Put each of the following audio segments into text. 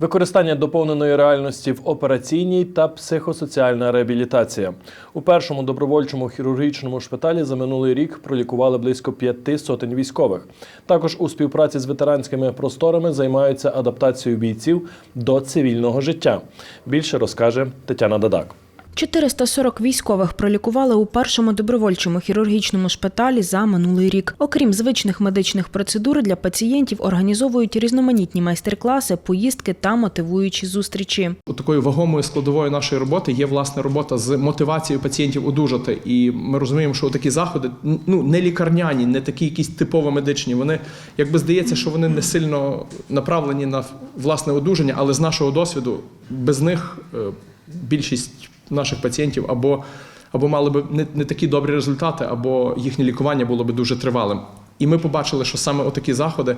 Використання доповненої реальності в операційній та психосоціальна реабілітація у першому добровольчому хірургічному шпиталі за минулий рік пролікували близько п'яти сотень військових. Також у співпраці з ветеранськими просторами займаються адаптацією бійців до цивільного життя. Більше розкаже Тетяна Дадак. 440 військових пролікували у першому добровольчому хірургічному шпиталі за минулий рік. Окрім звичних медичних процедур, для пацієнтів організовують різноманітні майстер-класи, поїздки та мотивуючі зустрічі. Такою вагомою складовою нашої роботи є власне робота з мотивацією пацієнтів одужати. І ми розуміємо, що такі заходи ну не лікарняні, не такі якісь типово медичні. Вони якби здається, що вони не сильно направлені на власне одужання, але з нашого досвіду без них е, більшість наших пацієнтів або, або мали б не, не такі добрі результати, або їхнє лікування було б дуже тривалим. І ми побачили, що саме отакі заходи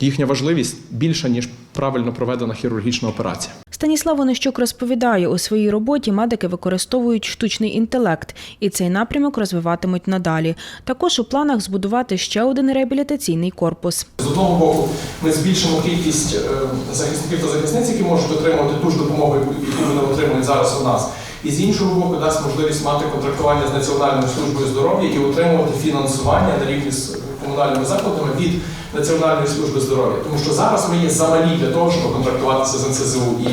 їхня важливість більша ніж правильно проведена хірургічна операція. Станіслав Онищук розповідає, у своїй роботі медики використовують штучний інтелект, і цей напрямок розвиватимуть надалі. Також у планах збудувати ще один реабілітаційний корпус. З одного боку, ми збільшимо кількість е, захисників та захисниць, які можуть отримувати ту ж допомогу, яку вони отримують зараз у нас. І з іншого боку, дасть можливість мати контрактування з Національною службою здоров'я і отримувати фінансування на рівні з комунальними закладами від Національної служби здоров'я. Тому що зараз ми є замалі для того, щоб контрактуватися з НСЗУ. І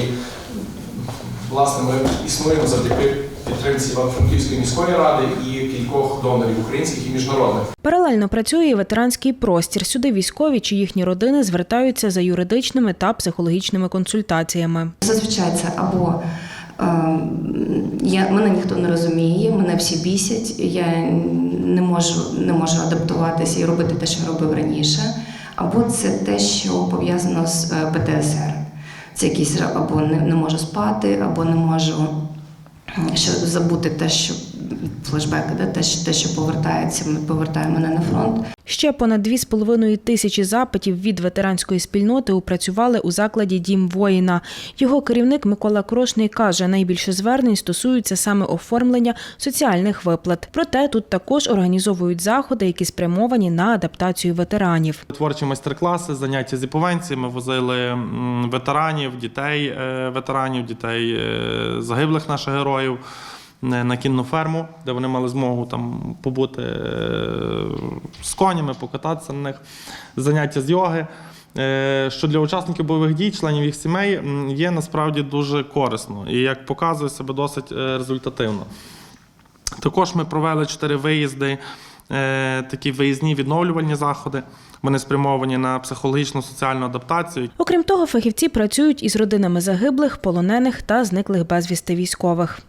власне ми існуємо завдяки підтримці Івано-Франківської міської ради і кількох донорів українських і міжнародних. Паралельно працює і ветеранський простір. Сюди військові чи їхні родини звертаються за юридичними та психологічними консультаціями. Зазвичай це або я, мене ніхто не розуміє, мене всі бісять, я не можу, не можу адаптуватися і робити те, що робив раніше. Або це те, що пов'язано з е, ПТСР. Це якісь або не, не можу спати, або не можу ще забути те, що флешбеки, те, що, те, що повертається, повертає мене на фронт. Ще понад 2,5 тисячі запитів від ветеранської спільноти опрацювали у закладі Дім воїна. Його керівник Микола Крошний каже, найбільше звернень стосуються саме оформлення соціальних виплат. Проте тут також організовують заходи, які спрямовані на адаптацію ветеранів. Творчі майстер-класи, заняття з іповенцями. Возили ветеранів, дітей е, ветеранів, дітей е, загиблих наших героїв на кінну ферму, де вони мали змогу там побути е, з конями, покататися на них. Заняття з йоги. Е, Що для учасників бойових дій, членів їх сімей, є насправді дуже корисно і як показує себе досить е, результативно. Також ми провели чотири виїзди, такі виїзні відновлювальні заходи. Вони спрямовані на психологічну соціальну адаптацію. Окрім того, фахівці працюють із родинами загиблих, полонених та зниклих безвісти військових.